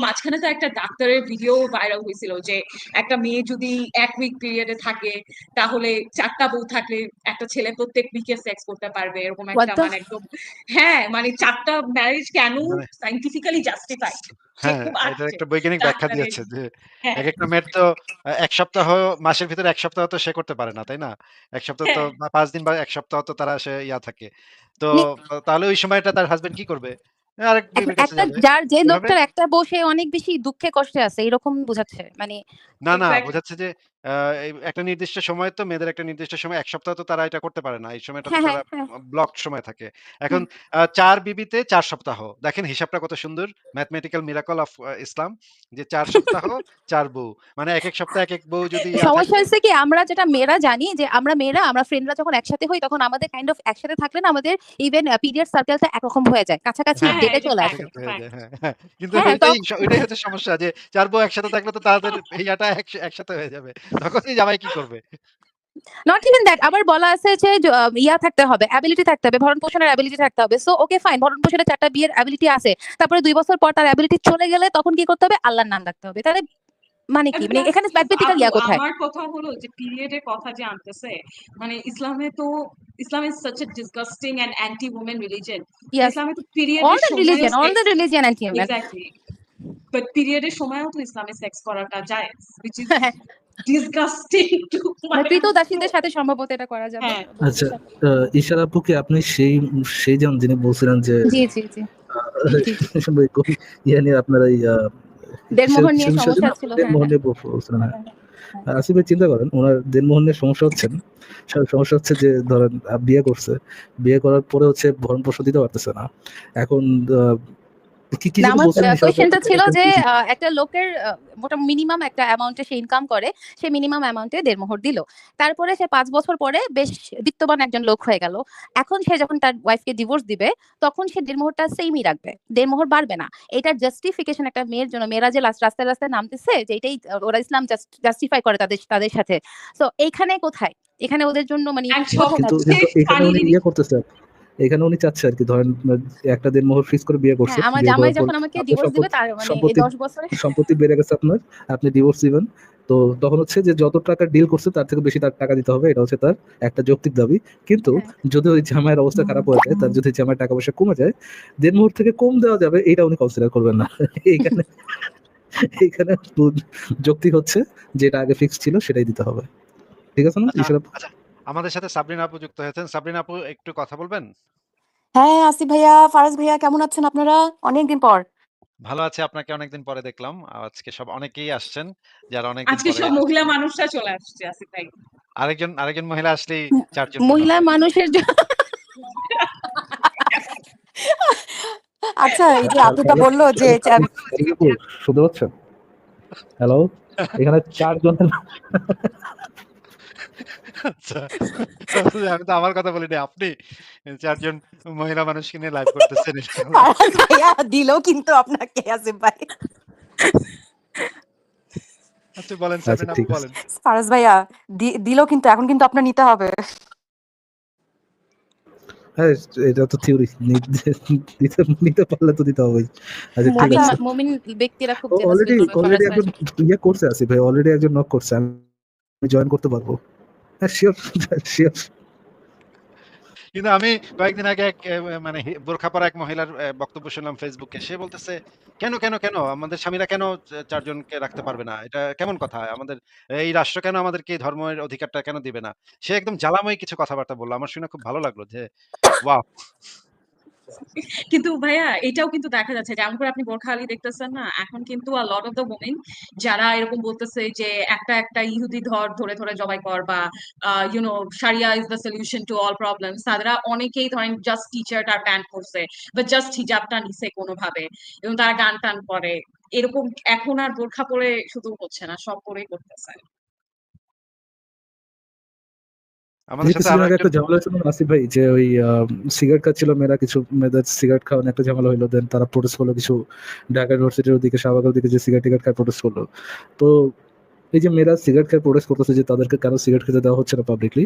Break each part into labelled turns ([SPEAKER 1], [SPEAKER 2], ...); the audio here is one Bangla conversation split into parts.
[SPEAKER 1] মাঝখানে তো একটা ডাক্তারের ভিডিও ভাইরাল হয়েছিল যে একটা মেয়ে যদি এক উইক পিরিয়ডে থাকে তাহলে চারটা বউ থাকলে একটা ছেলে প্রত্যেক উইকে সেক্স করতে পারবে এরকম একটা মানে একদম হ্যাঁ মানে চারটা ম্যারেজ কেন
[SPEAKER 2] মানে
[SPEAKER 1] সাইন্টিফিক্যালি জাস্টিফাইড
[SPEAKER 2] হ্যাঁ একটা বৈজ্ঞানিক ব্যাখ্যা দিয়েছে যে
[SPEAKER 1] হ্যাঁ।
[SPEAKER 2] এক একটা মেয়ের তো এক সপ্তাহ মাসের ভিতরে এক সপ্তাহ তো সে করতে পারে না তাই না? এক সপ্তাহ তো
[SPEAKER 1] হ্যাঁ।
[SPEAKER 2] পাঁচ দিন বা এক সপ্তাহ তো তারা সে ইয়া থাকে। তো তাহলে ওই সময়টা তার হাজবেন্ড কি করবে? কাছে
[SPEAKER 3] একটা যার যে লোকটার একটা বসে অনেক বেশি দুঃখে কষ্টে আছে এরকম বোঝাচ্ছে মানে
[SPEAKER 2] না না বোঝাচ্ছে যে একটা নির্দিষ্ট সময় তো মেয়েদের একটা নির্দিষ্ট সময় এক সপ্তাহ তো তারা এটা করতে পারে না এই সময়টা তো
[SPEAKER 3] হ্যাঁ হ্যাঁ
[SPEAKER 2] তারা
[SPEAKER 3] হ্যাঁ।
[SPEAKER 2] ব্লক সময় থাকে। এখন চার বিবিতে চার সপ্তাহ দেখেন হিসাবটা কত সুন্দর ম্যাথমেটিক্যাল মিরাকল অফ ইসলাম যে চার সপ্তাহ চার বউ মানে এক এক সপ্তাহ এক এক বউ যদি
[SPEAKER 3] সমস্যা হচ্ছে কি আমরা যেটা মেয়েরা জানি যে আমরা মেয়েরা আমরা ফ্রেন্ডরা যখন একসাথে হই তখন আমাদের কাইন্ড অফ একসাথে থাকলে না আমাদের ইভেন পিরিয়ড সার্কেলটা একরকম হয়ে যায় কাছাকাছি
[SPEAKER 2] হ্যাঁ
[SPEAKER 1] এটা
[SPEAKER 3] চলে আসে।
[SPEAKER 2] হয়ে হ্যাঁ হ্যাঁ কিন্তু
[SPEAKER 3] হ্যাঁ
[SPEAKER 2] ওইটাই হচ্ছে সমস্যা যে চার বউ একসাথে থাকলে তো তাদের একসাথে হয়ে যাবে। তখন জামাই কি করবে?
[SPEAKER 3] নট ইভেন দ্যাট আবার বলা আছে যে ইয়া থাকতে হবে অ্যাবিলিটি থাকতে হবে ভরণ পোষণের অ্যাবিলিটি থাকতে হবে। সো ওকে ফাইন ভরণ পোষণের চারটা বিয়ের অ্যাবিলিটি আছে। তারপরে দুই বছর পর তার অ্যাবিলিটি চলে গেলে তখন কি করতে হবে? আল্লাহর নাম রাখতে হবে। তাহলে মানে কি? মানে এখানে ম্যাথমেটিক্যাল
[SPEAKER 1] আপু
[SPEAKER 3] ইয়া কোথায়?
[SPEAKER 1] আমার কথা হলো যে পিরিয়ডের কথা যে আনতেছে মানে ইসলামে তো Islam is such a disgusting and anti women religion
[SPEAKER 3] yes
[SPEAKER 1] ইসলামে তো
[SPEAKER 3] period
[SPEAKER 1] all
[SPEAKER 3] the religion all the religion anti women
[SPEAKER 1] exactly but পিরিয়ডের সময়ও তো ইসলামে সেক্স করাটা যায় which is ডিসগাস্টিং টু
[SPEAKER 3] কৃত দাসীদের সাথে সম্ভবত এটা করা যাবে।
[SPEAKER 4] আচ্ছা আহ, ঈশার আপু কি আপনি সেই সেই যেমন যিনি বলছিলেন যে
[SPEAKER 3] জি জি জি। জি জি
[SPEAKER 4] আহ, কোন ইয়ে নিয়ে আপনার এই
[SPEAKER 3] দেড়মোহর নিয়ে সমস্যা ছিল হ্যাঁ হ্যাঁ।
[SPEAKER 4] হ্যাঁ। আসিফ ভাই চিন্তা করেন ওনার দেনমোহন নিয়ে সমস্যা হচ্ছেন সমস্যা হচ্ছে যে ধরেন বিয়ে করছে। বিয়ে করার পরে হচ্ছে ভরণ পোষণ দিতে পারতেছে না। এখন
[SPEAKER 3] কোয়েশ্চেনটা ছিল যে আহ, একটা লোকের মোটা মিনিমাম একটা অ্যামাউন্টে সে ইনকাম করে সে মিনিমাম অ্যামাউন্টে দেড়মোহর দিল। তারপরে সে পাঁচ বছর পরে বেশ বিত্তবান একজন লোক হয়ে গেল। এখন সে যখন তার ওয়াইফকে ডিভোর্স দিবে তখন সে দেড়মোহরটা সেমই রাখবে। দেড়মোহর বাড়বে না। এটার জাস্টিফিকেশন একটা মেয়ের জন্য মেয়েরা যে লাস্ট রাস্তায় রাস্তায় নামতেছে যে এটাই ওরা ইসলাম জাস্টিফাই করে তাদের তাদের সাথে। তো এইখানে কোথায়? এখানে ওদের জন্য মানে
[SPEAKER 4] ইয়ে করতেছে। এখানে উনি চাচ্ছে আর কি ধরেন একটা দিন মোহর ফিক্স করে বিয়ে করছে
[SPEAKER 3] হ্যাঁ আমার জামাই যখন আমাকে ডিভোর্স দিবে
[SPEAKER 4] সম্পত্তি
[SPEAKER 3] তার মানে এই
[SPEAKER 4] সম্পত্তি
[SPEAKER 3] দশ বছরে।
[SPEAKER 4] সম্পত্তি বেড়ে গেছে আপনার আপনি ডিভোর্স দিবেন। তো তখন হচ্ছে যে যত টাকা ডিল করছে তার থেকে বেশি তার টাকা দিতে হবে এটা হচ্ছে তার একটা যৌক্তিক দাবি। কিন্তু
[SPEAKER 3] হ্যাঁ।
[SPEAKER 4] যদি ওই জামাইয়ের অবস্থা খারাপ হয়ে যায় তার যদি জামাইয়ের টাকা পয়সা কমে যায় দেড় মুহূর্ত থেকে কম দেওয়া যাবে এটা উনি কনসিডার করবেন না। এইখানে এইখানে যৌক্তিক হচ্ছে যেটা আগে ফিক্স ছিল সেটাই দিতে হবে। ঠিক আছে না?
[SPEAKER 2] আচ্ছা, আচ্ছা। আমাদের সাথে সাবরিনা আপু যুক্ত হয়েছেন। সাবরিনা আপু একটু কথা বলবেন?
[SPEAKER 5] হ্যাঁ আসিফ ভাইয়া ফারাজ ভাইয়া কেমন আছেন আপনারা? অনেকদিন পর।
[SPEAKER 2] ভালো আছে আপনাকে অনেকদিন পরে দেখলাম। আজকে সব অনেকেই আসছেন যারা অনেকদিন
[SPEAKER 1] আজকে সব মহিলা মানুষরা চলে আসছে আসিফ ভাই।
[SPEAKER 2] আরেকজন আরেকজন মহিলা আসলেই চারজন
[SPEAKER 3] মহিলা মানুষের
[SPEAKER 5] আচ্ছা এই যে আপুটা বলল যে
[SPEAKER 4] শুনতে পাচ্ছেন? হ্যালো এখানে চারজনের
[SPEAKER 2] আচ্ছা আমি তো আমার কথা বলিনি আপনি চারজন মহিলা মানুষকে নিয়ে লাইভ করতেছেন
[SPEAKER 5] ফারাজ ভাইয়া দিলো কিন্তু আপনাকে আসিফ ভাই।
[SPEAKER 2] আচ্ছা বলেন
[SPEAKER 4] আচ্ছা,
[SPEAKER 2] সাবরিনা আপু
[SPEAKER 4] ঠিক আছে।
[SPEAKER 2] বলেন।
[SPEAKER 5] ফারাজ ভাইয়া দি- দিলো কিন্তু এখন কিন্তু আপনার নিতে হবে।
[SPEAKER 4] হ্যাঁ এটা তো থিওরি দিতে নিতে পারলে তো দিতে হবেই। আচ্ছা ঠিক
[SPEAKER 5] আচ্ছা।
[SPEAKER 4] আছে।
[SPEAKER 3] মুমিন ব্যক্তিরা খুব
[SPEAKER 4] অলরেডি অলরেডি একজন ইয়ে করছে ভাই অলরেডি একজন নক করছে আমি জয়েন করতে পারব।
[SPEAKER 2] কিন্তু আমি কয়েকদিন আগে এক মানে হি- বোরখা পরা এক মহিলার বক্তব্য শুনলাম ফেসবুকে। সে বলতেছে, কেন কেন কেন? আমাদের স্বামীরা কেন চারজনকে রাখতে পারবে না? এটা কেমন কথা? আমাদের, এই রাষ্ট্র কেন আমাদেরকে ধর্মের অধিকারটা কেন দিবে না? সে একদম জ্বালাময় কিছু কথাবার্তা বলল। আমার শুনে খুব ভালো লাগল যে, ওয়াও!
[SPEAKER 1] কিন্তু ভাইয়া, এটাও কিন্তু দেখা যাচ্ছে যেমন করে আপনি বোরখা আলী দেখতেছেন না, এখন কিন্তু লট অফ দ্য ওমেন যারা এরকম বলতেছে যে, একটা একটা ইহুদি ধর ধরে ধরে জবাই কর বা you know sharia is the solution to all problem তারা অনেকেই ধরেন জাস্ট টিচার টিচারটা প্যান্ট করছে বা জাস্ট হিজাবটা নিছে কোনোভাবে এবং তারা গান টান করে, এরকম এখন আর বোরখা পরে শুধু হচ্ছে না, সব পরেই করতেছে।
[SPEAKER 2] আমাদের সাথে আরও
[SPEAKER 4] একটা ঝামেলা ছিল আসিফ ভাই? যে ওই সিগারেট খাচ্ছিল মেয়েরা কিছু মেয়েদের সিগারেট খাওয়ানো একটা ঝামেলা হইল দেন তারা প্রোটেস্ট করল কিছু ঢাকা ইউনিভার্সিটির ওদিকে শাহবাগের ওদিকে যে সিগারেট টিগারেট খায় প্রোটেস্ট করল। তো এই যে মেয়েরা সিগারেট খেয়ে প্রোটেস্ট করতেছে যে তাদেরকে কেন সিগারেট খেতে দেওয়া হচ্ছে না পাবলিকলি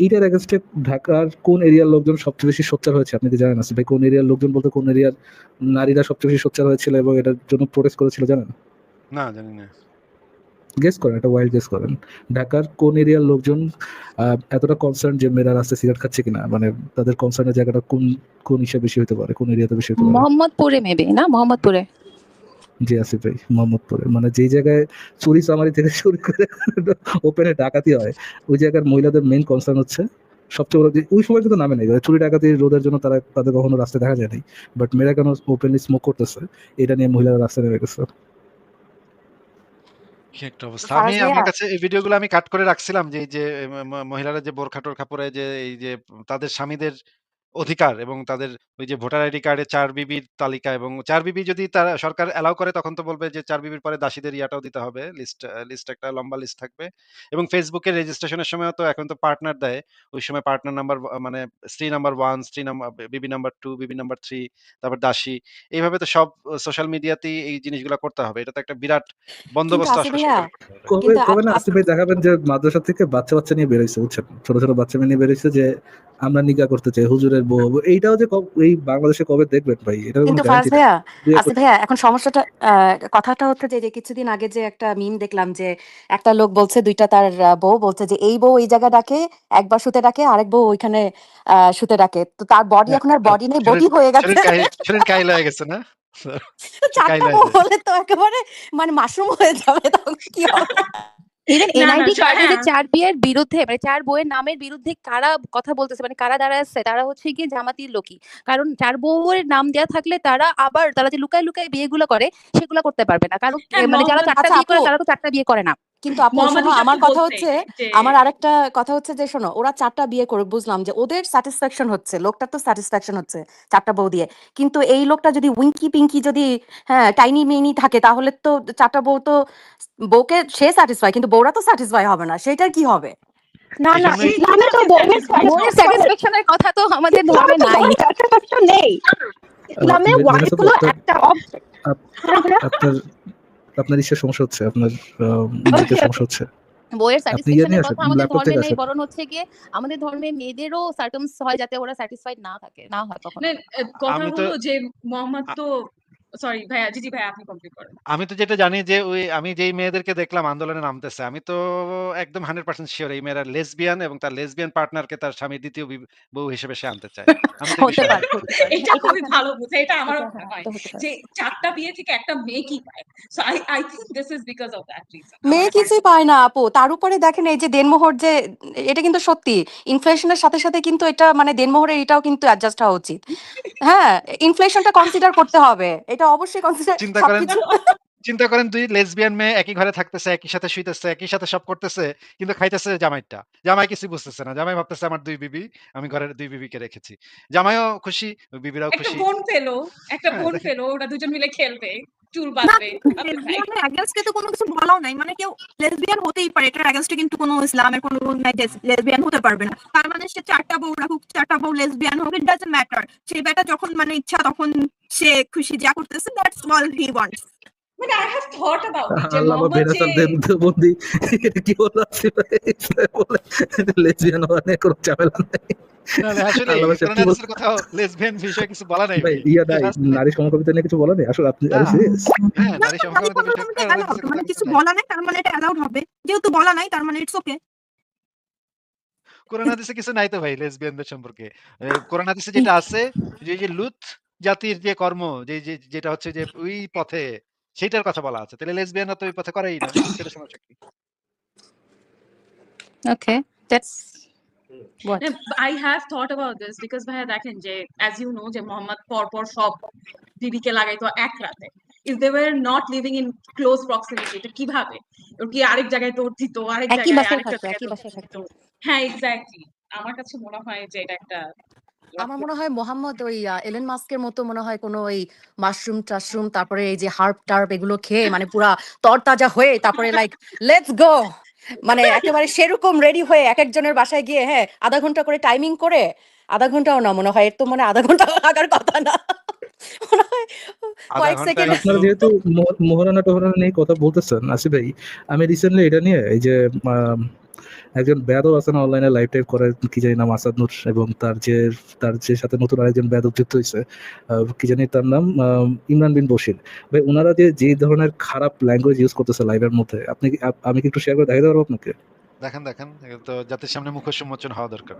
[SPEAKER 4] এইটার এগেনস্টে ঢাকার কোন এরিয়ার লোকজন সবচেয়ে বেশি সোচ্চার হয়েছে? আপনি কি জানেন আসিফ ভাই কোন এরিয়ার লোকজন বলতে কোন এরিয়ার নারীরা সবচেয়ে বেশি সোচ্চার হয়েছিল এবং এটার জন্য প্রোটেস্ট করেছিল জানেন?
[SPEAKER 2] না জানি না।
[SPEAKER 4] গেস করেন একটা ওয়াইল্ড গেস করেন। ঢাকার কোন এরিয়ার লোকজন এতটা কনসার্ন যে মেয়েরা রাস্তায় সিগারেট খাচ্ছে কিনা? মানে তাদের কনসার্নের জায়গাটা কোন কোন হিসেবে বেশি হতে পারে? কোন এরিয়াতে বেশি হতে পারে?
[SPEAKER 3] মোহাম্মদপুরে মেবি না? মোহাম্মদপুরে।
[SPEAKER 4] জি আসিফ ভাই মোহাম্মদপুরে। মানে যেই জায়গায় চুরি চামারি থেকে শুরু করে ওপেনে ডাকাতি হয় ওই জায়গার মহিলাদের মেইন কনসার্ন হচ্ছে সবচেয়ে বড় যে ওই সময় কিন্তু নামে নাই। চুরি ডাকাতি রোধের জন্য তারা তাদের কখনো রাস্তায় দেখা যায় নাই। বাট মেয়েরা কেন ওপেনলি স্মোক করতেছে? এটা নিয়ে মহিলারা রাস্তায় নেমে গেছে।
[SPEAKER 2] কি একটা অবস্থা? আমি আমার কাছে এই ভিডিওগুলো আমি কাট করে রাখছিলাম যে এই যে মহিলারা যে বোরখা টোরখা পরে যে এই যে তাদের স্বামীদের অধিকার এবং তাদের ওই যে ভোটার আইডি কার্ডে চার বিবির তালিকা এবং চার বিবি যদি তারা সরকার এলাও করে তখন তো বলবে যে চার বিবির পরে দাসীদের ইয়াটাও দিতে হবে। লিস্ট লিস্ট একটা লম্বা লিস্ট থাকবে। এবং ফেসবুকে রেজিস্ট্রেশনের সময় তো এখন তো পার্টনার দেয়। ওই সময় পার্টনার নাম্বার মানে স্ত্রী নাম্বার ওয়ান স্ত্রী নাম্বার বিবি নাম্বার টু বিবি নাম্বার থ্রি তারপর দাসী। এইভাবে তো সব সোশ্যাল মিডিয়াতেই এই জিনিসগুলো করতে হবে। এটা তো একটা বিরাট বন্দোবস্ত আসলে
[SPEAKER 4] আসিফ ভাই দেখাবেন যে মাদ্রাসা থেকে বাচ্চা বাচ্চা নিয়ে বেরোইছে বুঝছেন? ছোট ছোট বাচ্চা মেয়ে নিয়ে বেরোইছে যে আমরা নিকা করতে চাই হুজুরের বউ হব। এইটাও যে এই বাংলাদেশে কবে দেখবেন ভাই? এটা
[SPEAKER 5] কিন্তু ফারাজ ভাইয়া আসিফ ভাইয়া এখন সমস্যাটা আহ, কথাটা হচ্ছে যে কিছুদিন আগে যে একটা মিম দেখলাম যে একটা লোক বলছে দুইটা তার বউ বলছে যে এই বউ এই জায়গা ডাকে একবার শুতে ডাকে আরেক বউ ওইখানে আহ, শুতে ডাকে। তো তার বডি এখন আর বডি নেই বডি হয়ে গেছে।
[SPEAKER 2] শরীর কাহিল হয়ে গেছে না?
[SPEAKER 5] চারটা
[SPEAKER 2] কাইলা
[SPEAKER 5] বউ হলে তো একেবারে মানে মাশরুম হয়ে যাবে তখন কি হবে?
[SPEAKER 3] ইভেন এনআইডি কার্ডে যে। চার বিয়ের বিরুদ্ধে মানে চার বউয়ের নামের বিরুদ্ধে কারা কথা বলতেছে মানে কারা দাঁড়ায় আসছে তারা হচ্ছে গিয়ে জামাতির লোকই। কারণ চার বউয়ের নাম দেওয়া থাকলে তারা আবার তারা যে লুকায় লুকায় বিয়েগুলো করে সেগুলো করতে পারবে না। কারণ
[SPEAKER 1] হ্যাঁ,
[SPEAKER 3] মানে যারা চারটা
[SPEAKER 5] আচ্ছা,
[SPEAKER 3] বিয়ে করে তারা তো চারটা বিয়ে করে না।
[SPEAKER 5] কিন্তু আপু
[SPEAKER 1] মোহাম্মদ
[SPEAKER 5] শোনো আমার কথা হচ্ছে আমার আরেকটা কথা হচ্ছে যে শোনো ওরা চারটা বিয়ে করে বুঝলাম যে ওদের স্যাটিসফ্যাকশন হচ্ছে লোকটার তো স্যাটিসফ্যাকশন হচ্ছে চারটা বউ দিয়ে। কিন্তু এই লোকটা যদি উইঙ্কি পিঙ্কি যদি হ্যাঁ টাইনি মিনি থাকে তাহলে তো চারটা বউ তো বউকে সে স্যাটিসফাই কিন্তু বউরা তো স্যাটিসফাই হবে না সেটার কি হবে?
[SPEAKER 6] না না ইসলামে তো বউয়ের
[SPEAKER 3] স্যাটিসফ্যাকশনের কথা তো আমাদের ধর্মে নাই।
[SPEAKER 6] স্যাটিসফ্যাকশন নেই। ইসলামে ওয়াইফ হলো একটা অবজেক্ট
[SPEAKER 4] আপনার ইসের সমস্যা হচ্ছে আপনার নিজেকে সমস্যা হচ্ছে। ইয়ে নিয়ে
[SPEAKER 3] স্যাটিসফ্যাকশনের কথা আমাদের ধর্মে নেই। বরং হচ্ছে গিয়ে আমাদের ধর্মে মেয়েদেরও সার্কামস হয় যাতে ওরা স্যাটিসফাইড না থাকে না হয় কখনো।
[SPEAKER 1] মানে কথা
[SPEAKER 2] আমি
[SPEAKER 1] হলো যে মোহাম্মদ তো সরি ভাইয়া আপনি কমপ্লিট করেন।
[SPEAKER 2] আমি তো যেটা জানি যে ওই আমি যেই মেয়েদেরকে দেখলাম আন্দোলনে নামতেছে আমি তো একদম হান্ড্রেড পার্সেন্ট শিওর এই মেয়েরা লেসবিয়ান এবং তার লেসবিয়ান পার্টনারকে তার স্বামীর দ্বিতীয় বউ হিসেবে সে আনতে চায়। আমি তো
[SPEAKER 3] হতে পারে।
[SPEAKER 1] এটা খুবই ভালো বুঝে এটা আমারও হয়। যে চারটা বিয়ে থেকে একটা মেয়ে কি পায়? So I I think this is because of that reason
[SPEAKER 5] মেয়ে কিছুই পায় না আপু। তার উপরে দেখেন এই যে দেনমোহর যে এটা কিন্তু সত্যি। ইনফ্লেশনের সাথে সাথে কিন্তু এটা মানে দেনমোহরের এটাও কিন্তু অ্যাডজাস্ট হওয়া উচিত। হ্যাঁ ইনফ্লেশনটা কনসিডার করতে হবে। এটা অবশ্যই কনসিডার
[SPEAKER 2] চিন্তা করেন চিন্তা করেন দুই লেসবিয়ান মেয়ে একই ঘরে থাকতেছে একই সাথে শুইতেছে একই সাথে সব করতেছে কিন্তু খাইতেছে জামাইটা। জামাই কিছু বুঝতেছে না। জামাই ভাবতেছে আমার দুই বিবি আমি ঘরের দুই বিবিকে রেখেছি। জামাইও খুশি বিবিরাও খুশি।
[SPEAKER 1] একটা বোন পেল একটা
[SPEAKER 2] হ্যাঁ,
[SPEAKER 1] বোন। পেল ওরা দুজন মিলে খেলবে। চুল বাঁধবে।
[SPEAKER 7] অ্যাগেন্স্টে তো কোনো কিছু বলাও নাই। মানে কেউ লেসবিয়ান হতেই পারে এটার অ্যাগেন্স্টে কিন্তু কোনো ইসলামের কোনো রুল নাই লেসবিয়ান হতে পারবে না। তার মানে সে চারটা বউ রাখুক চারটা বউ লেসবিয়ান হোক ইট ডাজন্ট ম্যাটার সে বেটা যখন মানে ইচ্ছা তখন সে খুশি যা করতেছে দ্যাটস অল হি ওয়ান্টস
[SPEAKER 1] মানে I have thought about it যে
[SPEAKER 4] আল্লাহ কি বলে লেসবিয়ান হওয়া নিয়ে কোনো ঝামেলা নেই। নারী সমকামিতা নিয়ে কিছু বলা আসলে আপনি
[SPEAKER 7] মানে কিছু বলা তার মানে এটা অ্যালাউড হবে। যেহেতু বলা নাই তার মানে ইটস ওকে
[SPEAKER 2] কোরআন হাদিসে কিছু নাই তো ভাই লেসবিয়ানদের সম্পর্কে। এ, কোরআন হাদিসে যেটা আছে যে যে লুত জাতির যে কর্ম যে যে- যেটা হচ্ছে যে ওই পথে সেটার কথা বলা আছে। তাহলে লেসবিয়ানরা তো ওই পথে করেই না। সেটা সমস্যা কি?
[SPEAKER 3] Okay that's
[SPEAKER 1] I have thought about this because ভাইয়া দেখেন যে অ্যাজ ইউ নো যে মোহাম্মদ পরপর সব বিবিকে লাগাইতো এক রাতে। If they were not living in close proximity এটা কীভাবে? ওর কি আরেক জায়গায় তোর দিত আরেক জায়গায় আরেকটা। হ্যাঁ এক্স্যাক্টলি আমার কাছে মনে হয় যে এটা একটা
[SPEAKER 5] আমার মনে হয় মোহাম্মদ ওই এলেন মাস্কের মতো মনে হয় কোনো ওই মাশরুম টাশরুম তারপরে এই যে হার্ব টার্ব এগুলো খেয়ে মানে পুরা তরতাজা হয়ে তারপরে লাইক লেটস গো মানে একেবারে সেরকম রেডি হয়ে এক একজনের বাসায় গিয়ে হ্যাঁ আধা ঘণ্টা করে টাইমিং করে আধা ঘন্টাও না মনে হয় এর তো মানে আধা ঘণ্টা লাগার কথা না।
[SPEAKER 4] আপনারা যেহেতু নিয়ে কথা বলতেছেন ভাই আমি রিসেন্টলি এটা নিয়ে এই যে একজন বেয়াদব আছে না অনলাইনে লাইভ টাইপ করে কি জানি নাম আসাদ নূর এবং তার যে তার যে সাথে নতুন আরেকজন বেয়াদব যুক্ত হয়েছে কি জানি তার নাম ইমরান বিন বশির। ভাই ওনারা যে যে ধরনের খারাপ ল্যাঙ্গুয়েজ ইউজ করতেছে লাইভের মধ্যে আপনি আমি কি একটু শেয়ার করে দেখাতে পারব আপনাকে?
[SPEAKER 2] দেখেন দেখেন তো জাতির সামনে মুখোশ উন্মোচন হওয়া দরকার।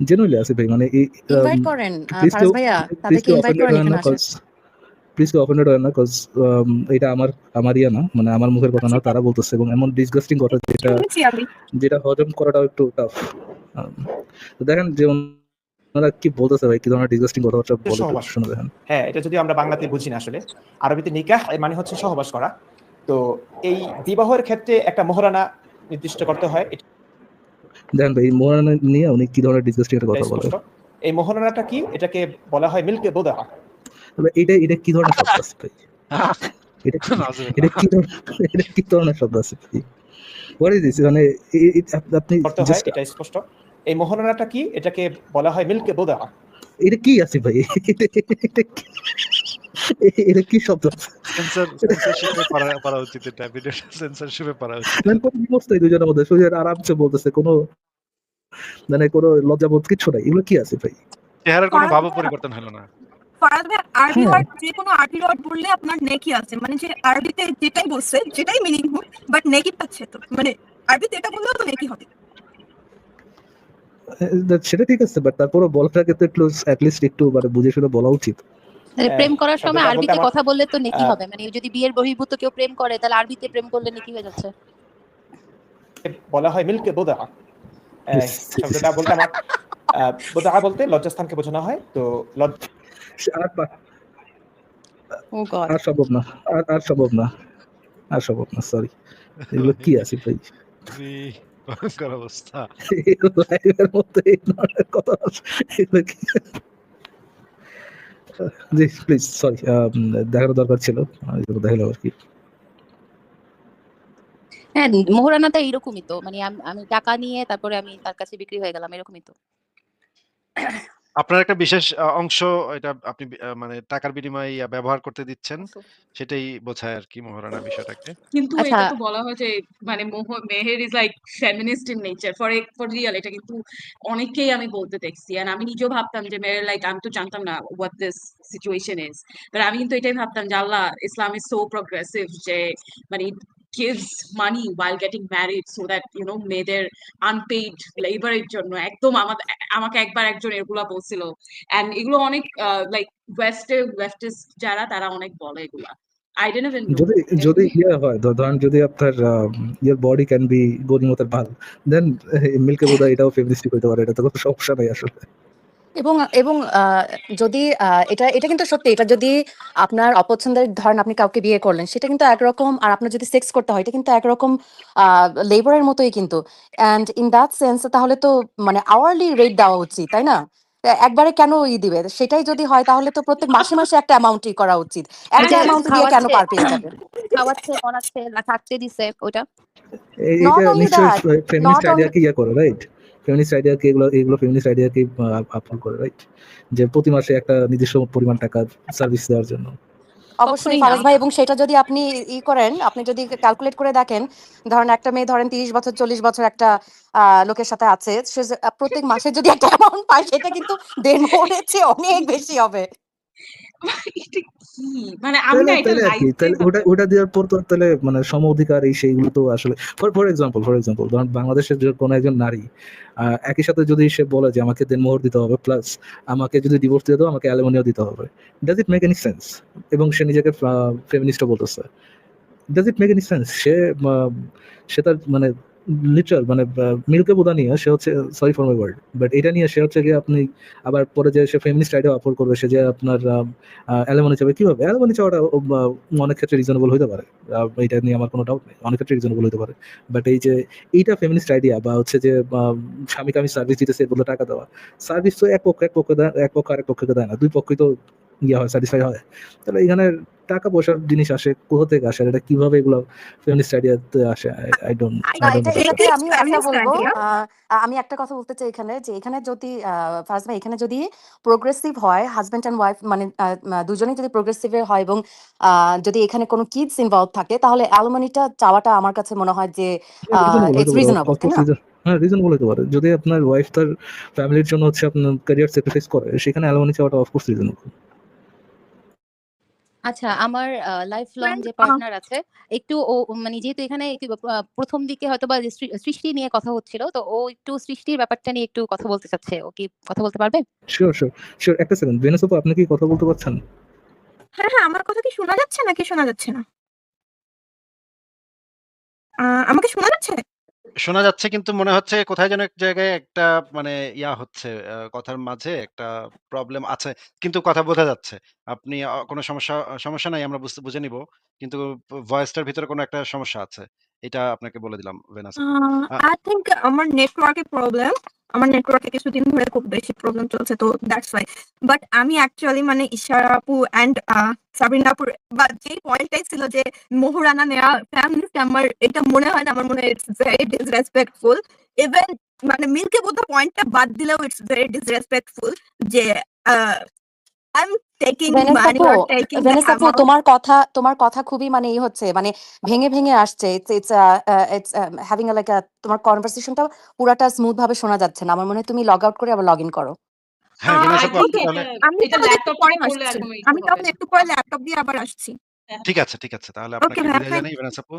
[SPEAKER 4] জেনুইনলি আসিফ ভাই মানে এই
[SPEAKER 5] ইনভাইট করেন ফারাজ ভাইয়া তাদেরকে ইনভাইট করেন এখানে
[SPEAKER 4] প্লিজ কেউ অফেন্ডেড হয় না কজ এটা আমার আমার ইয়ে না মানে আমার মুখের কথা না তারা বলতেছে এবং এমন ডিসগাস্টিং কথা যেটা যেটা হজম করাটাও একটু টাফ তো দেখেন যে ওনারা কি বলতেছে ভাই কি ধরনের ডিসগাস্টিং কথাবার্তা বলে শুনে দেখেন।
[SPEAKER 8] হ্যাঁ এটা যদি আমরা বাংলাতে বুঝি না আসলে আরবিতে নিকাহ এর মানে হচ্ছে সহবাস করা তো এই বিবাহের ক্ষেত্রে একটা মোহরানা নির্দিষ্ট করতে হয়
[SPEAKER 4] দেখেন ভাই মোহরানা নিয়ে উনি কি ধরনের ডিসগাস্টিং কথা বলে।
[SPEAKER 8] এই মোহরানাটা কি? এটাকে বলা হয় মিল্কে বোদা।
[SPEAKER 4] তবে এটা এটা কি ধরনের শব্দ আছে ভাই? এটা কি- এটা কি ধরনের এটা কি ধরনের শব্দ আছে ভাই? হোয়াট ইজ দিস মানে আপনি
[SPEAKER 8] এটা স্পষ্ট। এই মোহরানাটা কি? এটাকে বলা হয় মিল্কে বোদা।
[SPEAKER 4] এটা কি আছে ভাই? এটা কি- শব্দ?
[SPEAKER 2] সেন্সর সেন্সরশিপে পড়া পড়া উচিত এটা ভিডিওটা সেন্সরশিপে পড়া উচিত।
[SPEAKER 4] মানে কোন অবস্থায় দুজনের মধ্যে সুজের আরামসে বলতেছে কোনো মানে কোনো লজ্জাবোধ কিছু নাই। এগুলো কি আছে ভাই?
[SPEAKER 2] চেহারার কোনো ভাব পরিবর্তন হলো না।
[SPEAKER 7] ফারাদ ভাই আরবি
[SPEAKER 4] হ্যাঁ।
[SPEAKER 7] ওয়ার্ড যে কোনো আরবি ওয়ার্ড বললে আপনার নেকি আছে। মানে যে আরবিতে যেটাই বলছে যেটাই মিনিং হোক বাট নেকি পাচ্ছে তো। মানে আরবিতে এটা বললেও তো নেকি হবে।
[SPEAKER 4] সেটা ঠিক আছে বাট তারপরে বলাটাকে তো একটু অ্যাটলিস্ট একটু মানে বুঝে শুনে বলা উচিত।
[SPEAKER 3] মানে
[SPEAKER 8] হ্যাঁ,
[SPEAKER 3] প্রেম করার সময় আরবিতে কথা বললে তো নেকি হবে। মানে যদি বিয়ের বহির্ভূত কেউ প্রেম করে তাহলে আরবিতে প্রেম করলে নেকি হয়ে যাচ্ছে।
[SPEAKER 8] বলা হয় মিল্কে বোদা. শব্দটা বলতে আমার বোদা বলতে লজ্জাস্থানকে বোঝানো হয়। তো লজ্জা
[SPEAKER 4] আর
[SPEAKER 3] ও
[SPEAKER 4] আর সম্ভব না। আর আর সম্ভব না। আর সম্ভব না সরি এগুলো কি আছে ভাই?
[SPEAKER 2] ভয়ঙ্কর অবস্থা।
[SPEAKER 4] লাইভের মধ্যে কথা এগুলো কি? জি প্লিজ সরি দেখানো দরকার ছিল। দেখাল আর কি।
[SPEAKER 3] হ্যাঁ মোহরানাটা এইরকমই তো। মানে আমি টাকা নিয়ে তারপরে আমি তার কাছে বিক্রি হয়ে গেলাম এরকমই তো।
[SPEAKER 2] আপনার একটা বিশেষ আ অংশ এটা আপনি বি আ মানে টাকার বিনিময়ে ইয়া ব্যবহার করতে দিচ্ছেন। সেটাই বোঝায় আরকি মহারানা বিষয়টাকে।
[SPEAKER 1] কিন্তু
[SPEAKER 3] আচ্ছা।
[SPEAKER 1] এটা তো বলা হয় যে মানে মোহ Meher is like feminist in nature for for real এটা কিন্তু অনেককেই আমি বলতে দেখছি এন্ড আমি নিজেও ভাবতাম যে মেহের লাইক আমি তো জানতাম না what this situation is but আমি কিন্তু এটাই ভাবতাম যে Allah Islam is so progressive যে মানে gives money while getting married so that you know মেয়েদের আনপেইড লেবারের জন্য। একদম আমাদের আমাকে একবার একজন এগুলা বলছিল। এন্ড এগুলো অনেক লাইক ওয়েস্টে লেফটিস্ট যারা তারা অনেক বলে এগুলা। I didn't even know.
[SPEAKER 4] যদি যদি ইয়ে হয় ধরেন যদি আপনার ইয়ার বডি ক্যান বি গরিমতের ভালো দেন মিল্কে বোধ হয় এটাও ফেমিনিস্টিক হইতে পারে এটা তো কোনো সমস্যা নাই আসলে।
[SPEAKER 5] এবং এবং আহ, যদি আহ, এটা এটা কিন্তু সত্যি এটা যদি আপনার অপছন্দের ধরেন আপনি কাউকে বিয়ে করলেন সেটা কিন্তু একরকম আর আপনার যদি সেক্স করতে হয় এটা কিন্তু একরকম লেবারের মতোই কিন্তু। অ্যান্ড ইন দ্যাট সেন্স তাহলে তো মানে আওয়ারলি রেট দেওয়া উচিত তাই না? একবারে কেন ই দিবে? সেটাই যদি হয় তাহলে তো প্রত্যেক মাসে মাসে একটা অ্যামাউন্টই করা উচিত। একটা অ্যামাউন্ট দিয়ে কেন পার পেয়ে যাবে?
[SPEAKER 3] খাওয়াচ্ছে পড়াচ্ছে না থাকতে দিছে ওটা।
[SPEAKER 4] এটা নিশ্চয়ই ফেমিনিস্ট
[SPEAKER 5] not
[SPEAKER 4] আইডিয়াকে ইয়ে করে রাইট ফেমিনিস্ট আইডিয়াকে এগুলো এগুলো ফেমিনিস্ট আইডিয়াকে আপহোল করে রাইট যে প্রতি মাসে একটা নির্দিষ্ট পরিমাণ টাকা সার্ভিস দেওয়ার জন্য।
[SPEAKER 5] অবশ্যই ফারাজ ভাই এবং সেটা যদি আপনি ই করেন আপনি যদি ক্যালকুলেট করে দেখেন ধরেন একটা মেয়ে ধরেন তিরিশ বছর চল্লিশ বছর একটা আহ, লোকের সাথে আছে সে প্রত্যেক মাসে যদি একটা অ্যামাউন্ট পায় সেটা কিন্তু দেন মনের চেয়ে অনেক বেশি হবে।
[SPEAKER 1] কি মানে আমি না এটা
[SPEAKER 4] তাহলে আর কি
[SPEAKER 1] লাইফে
[SPEAKER 4] তাহলে ওটা ওটা দেওয়ার পর তো তাহলে মানে সম অধিকার এই সেইগুলো তো আসলে for for example for example ধরুন বাংলাদেশের যে কোনো একজন নারী আহ, একই সাথে যদি সে বলে যে আমাকে দেনমোহর দিতে হবে প্লাস আমাকে যদি ডিভোর্স দিয়ে দাও আমাকে অ্যালুমিনিয়াম দিতে হবে does it make any sense এবং সে নিজেকে ফেমিনিস্টও বলতেছে does it make any sense সে সে তার মানে লিটারাল মানে মিল্কে বোধা নিয়ে সে হচ্ছে sorry for my word but এটা নিয়ে সে হচ্ছে গিয়ে আপনি আবার পরে যে সে ফেমিনিস্ট আইডিয়া আপলোড করবে, সে যে আপনার অ্যালুমিনি চাবে, কীভাবে? অ্যালুমিনি চাওয়াটা অনেক ক্ষেত্রে রিজনেবল হতে পারে এটা নিয়ে আমার কোনো ডাউট নেই, অনেক ক্ষেত্রে রিজনেবল হতে পারে বাট এই যে, এইটা ফেমিনিস্ট আইডিয়া বা হচ্ছে যে স্বামীকে আমি সার্ভিস দিতেছি এর টাকা দেওয়া সার্ভিস তো এক পক্ষ এক পক্ষ এক পক্ষ আরেক পক্ষকে দেয় না, দুই পক্ষই তো ইয়ে হয় স্যাটিসফাই হয়, তাহলে এখানে টাকা পয়সার জিনিস আসে কোথা থেকে আসে এটা কীভাবে এগুলো ফেমিনিস্ট আইডিয়াতে আসে? আই ডোন্ট
[SPEAKER 5] আমি একটা বলব আমি একটা কথা বলতে চাই এখানে যে এখানে যদি ফার্স্ট ভাই এখানে যদি প্রোগ্রেসিভ হয় হাজবেন্ড অ্যান্ড ওয়াইফ মানে দুজনেই যদি প্রোগ্রেসিভ হয় এবং আহ, যদি এখানে কোনো কিডস ইনভলভ থাকে তাহলে অ্যালুমিনিটা চাওয়াটা আমার কাছে মনে হয় যে ইটস রিজনেবল তাই না?
[SPEAKER 4] হ্যাঁ রিজনেবল হতে পারে। যদি আপনার ওয়াইফ তার ফ্যামিলির জন্য হচ্ছে আপনার ক্যারিয়ার স্যাক্রিফাইস করে সেখানে অ্যালুমিনি চাওয়াটা অফকোর্স রিজনেবল
[SPEAKER 3] আচ্ছা আমার লাইফ লং যে পার্টনার আছে একটু ও মানে যেহেতু এখানে একটু প্রথম দিকে হয়তো বা সৃষ্টি নিয়ে কথা হচ্ছিল তো ও একটু সৃষ্টির ব্যাপারটা নিয়ে একটু কথা বলতে চাচ্ছে। ও কি কথা বলতে পারবে?
[SPEAKER 4] শিওর শিওর শিওর একটা সেকেন্ড ভেনেসোপা আপনি কি কথা বলতে পারছেন?
[SPEAKER 7] হ্যাঁ হ্যাঁ আমার কথা কি শোনা যাচ্ছে নাকি শোনা যাচ্ছে না? আহ, আমাকে শোনা যাচ্ছে?
[SPEAKER 2] শোনা যাচ্ছে কিন্তু মনে হচ্ছে কোথায় যেন এক জায়গায় একটা মানে ইয়া হচ্ছে আহ, কথার মাঝে একটা প্রবলেম আছে। কিন্তু কথা বোঝা যাচ্ছে। আপনি কোনো সমস্যা সমস্যা নাই আমরা বুঝতে বুঝে নিব। কিন্তু ভয়েসটার ভিতরে কোনো একটা সমস্যা আছে। এটা আপনাকে বলে দিলাম ভেনাস
[SPEAKER 7] আই থিঙ্ক আমার নেটওয়ার্কের প্রবলেম আমার নেটওয়ার্কে কিছুদিন ধরে খুব বেশি প্রবলেম চলছে, তো দ্যাটস ওয়াই বাট আমি অ্যাকচুয়ালি মানে ইশারা আপু অ্যান্ড বা যে পয়েন্টটাই ছিল যে মোহরানা নেওয়া ফ্যামিলি আমার এটা মনে হয় না, আমার মনে হয় ইটস ভেরি ডিসরেসপেক্টফুল ইভেন মানে মিল্কে বোধ পয়েন্টটা বাদ দিলেও ইটস ভেরি ডিসরেসপেক্টফুল যে মানি
[SPEAKER 5] তোমার কথা তোমার কথা খুবই মানে ই হচ্ছে মানে ভেঙে ভেঙে আসছে। It's it's it's having like তোমার কনভারসেশনটা পুরাটা স্মুথ ভাবে শোনা যাচ্ছে না। আমার মনে হয় তুমি লগ আউট করে আবার লগ ইন করো।
[SPEAKER 2] হ্যাঁ
[SPEAKER 7] আহ,
[SPEAKER 2] ভেনাস আপনি তাহলে
[SPEAKER 7] আমি
[SPEAKER 1] এটা
[SPEAKER 7] তাহলে একটু
[SPEAKER 1] ল্যাপটপ
[SPEAKER 7] পরে
[SPEAKER 1] করলে
[SPEAKER 7] আসছি।
[SPEAKER 1] একদম
[SPEAKER 7] আমি তাহলে একটু পরে ল্যাপটপ দিয়ে আবার আসছি।
[SPEAKER 2] ঠিক আছে ঠিক আছে তাহলে আপনাকে
[SPEAKER 7] ভাইয়া
[SPEAKER 2] বিদায় জানাই ভেনাস আপু।